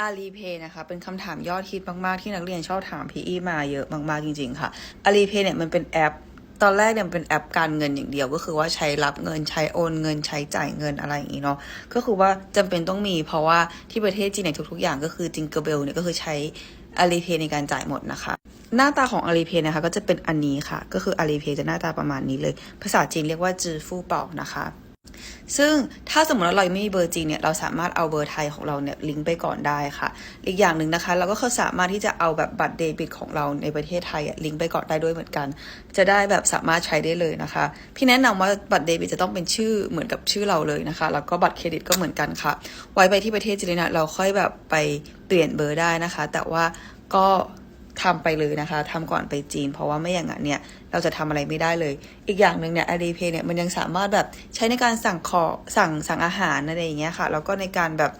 อาลีเพย์นะคะเป็นคำถามยอดฮิตมาก ๆ ที่นักเรียนชอบถามพี่อีมาเยอะมาก ๆ จริง ๆ ค่ะอาลีเพย์เนี่ยมันเป็นแอป ตอนแรกเนี่ยเป็นแอปการเงินอย่างเดียว ก็คือว่าใช้รับเงินใช้โอนเงินใช้จ่ายเงินอะไรอย่างนี้เนาะก็คือว่าจำเป็นต้องมีเพราะว่าที่ประเทศจีนเนี่ยทุก ๆ อย่างก็คือจิงเกอร์เบลเนี่ยก็คือใช้อาลีเพย์ในการจ่ายหมดนะคะ หน้าตาของอาลีเพย์นะคะก็จะเป็นอันนี้ค่ะ ก็คืออาลีเพย์จะหน้าตาประมาณนี้เลย ภาษาจีนเรียกว่าจือฟู่เป่านะคะ ซึ่งถ้าสมมติว่าเราไม่มีเบอร์จีนเนี่ยเราสามารถเอาเบอร์ไทยของเราเนี่ยลิงก์ไปก่อนได้ค่ะ อีกอย่างหนึ่งนะคะ เราก็สามารถที่จะเอาแบบบัตรเดบิตของเราในประเทศไทยอะลิงก์ไปก่อนได้ด้วยเหมือนกัน จะได้แบบสามารถใช้ได้เลยนะคะ พี่แนะนำว่าบัตรเดบิตจะต้องเป็นชื่อเหมือนกับชื่อเราเลยนะคะ แล้วก็บัตรเครดิตก็เหมือนกันค่ะ ไว้ไปที่ประเทศจีนเนี่ยเราค่อยแบบไปเปลี่ยนเบอร์ได้นะคะ แต่ว่าก็ ทำไปเลยนะคะทำก่อนไปจีน เพราะว่าไม่อย่างนั้นเนี่ยเราจะทำอะไรไม่ได้เลย อีกอย่างหนึ่งเนี่ย Alipay เนี่ยมันยังสามารถแบบใช้ในการสั่งขอสั่งสั่งอาหารอะไรอย่างเงี้ยค่ะแล้วก็ในการแบบ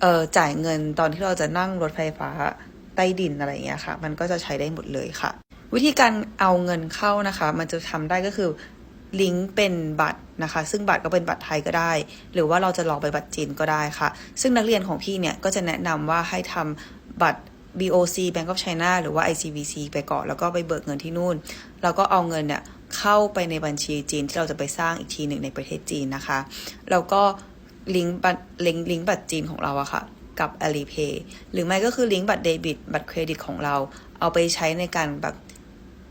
เออจ่ายเงินตอนที่เราจะนั่งรถไฟฟ้าใต้ดินอะไรอย่างเงี้ยค่ะ มันก็จะใช้ได้หมดเลยค่ะ วิธีการเอาเงินเข้านะคะ มันจะทำได้ก็คือลิงก์เป็นบัตรนะคะ ซึ่งบัตรก็เป็นบัตรไทยก็ได้ หรือว่าเราจะลองไปบัตรจีนก็ได้ค่ะ ซึ่งนักเรียนของพี่เนี่ยก็จะแนะนำว่าให้ทำบัตร BOC Bank of China หรือว่า ICBC ไปก่อนแล้วก็ไปเบิกเงินที่นู่น แล้วก็เอาเงินเนี่ยเข้าไปในบัญชีจีนที่เราจะไปสร้างอีกทีหนึ่งในประเทศจีนนะคะ แล้วก็ลิงก์บัตรลิงก์ลิงก์บัตรจีนของเราอะค่ะกับ Alipay หรือไม่ก็คือลิงก์บัตรเดบิตบัตรเครดิตของเรา เอาไปใช้ในการแบบ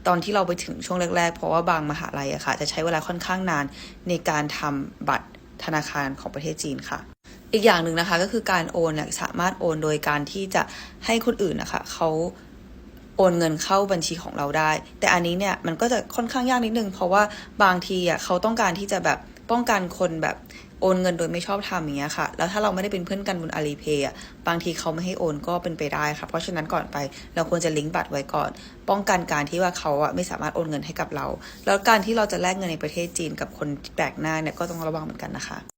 ตอนที่เราไปถึงช่วงแรกๆ เพราะว่าบางมหาลัยอะค่ะ จะใช้เวลาค่อนข้างนานในการทำบัตร ธนาคารของประเทศจีนค่ะ อีกอย่างหนึ่งนะคะก็คือการโอนเนี่ยสามารถโอนโดยการที่จะให้คนอื่นนะคะเขาโอนเงินเข้าบัญชีของเราได้ แต่อันนี้เนี่ยมันก็จะค่อนข้างยากนิดนึง เพราะว่าบางทีอะเขาต้องการที่จะแบบป้องกันคนแบบ โอนเงินโดยไม่ชอบทำอย่างเงี้ยค่ะ แล้วถ้าเราไม่ได้เป็นเพื่อนกันบนอาลีเพย์บางทีเขาไม่ให้โอนก็เป็นไปได้ค่ะ เพราะฉะนั้นก่อนไป เราควรจะลิงก์บัตรไว้ก่อน ป้องกันการที่ว่าเขาอะไม่สามารถโอนเงินให้กับเรา แล้วการที่เราจะแลกเงินในประเทศจีนกับคนแปลกหน้าเนี่ยก็ต้องระวังเหมือนกันนะคะ